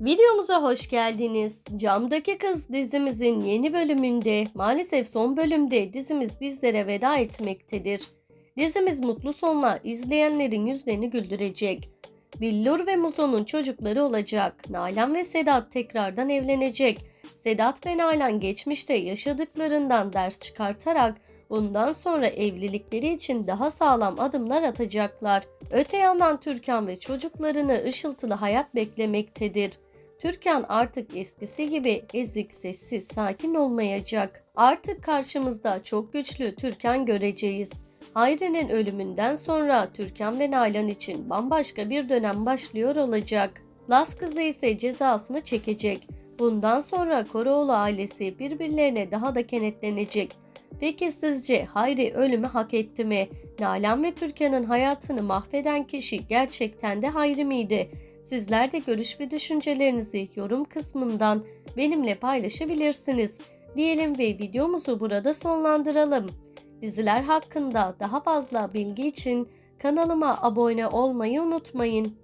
Videomuza hoş geldiniz. Camdaki Kız dizimizin yeni bölümünde maalesef son bölümde dizimiz bizlere veda etmektedir. Dizimiz mutlu sonla izleyenlerin yüzlerini güldürecek. Billur ve Muzo'nun çocukları olacak. Nalan ve Sedat tekrardan evlenecek. Sedat ve Nalan geçmişte yaşadıklarından ders çıkartarak bundan sonra evlilikleri için daha sağlam adımlar atacaklar. Öte yandan Türkan ve çocuklarını ışıltılı hayat beklemektedir. Türkan artık eskisi gibi ezik, sessiz, sakin olmayacak. Artık karşımızda çok güçlü Türkan göreceğiz. Hayri'nin ölümünden sonra Türkan ve Nalan için bambaşka bir dönem başlıyor olacak. Las kızı ise cezasını çekecek. Bundan sonra Koroğlu ailesi birbirlerine daha da kenetlenecek. Peki sizce Hayri ölümü hak etti mi? Nalan ve Türkan'ın hayatını mahveden kişi gerçekten de Hayri miydi? Sizler de görüş ve düşüncelerinizi yorum kısmından benimle paylaşabilirsiniz. Diyelim ve videomuzu burada sonlandıralım. Diziler hakkında daha fazla bilgi için kanalıma abone olmayı unutmayın.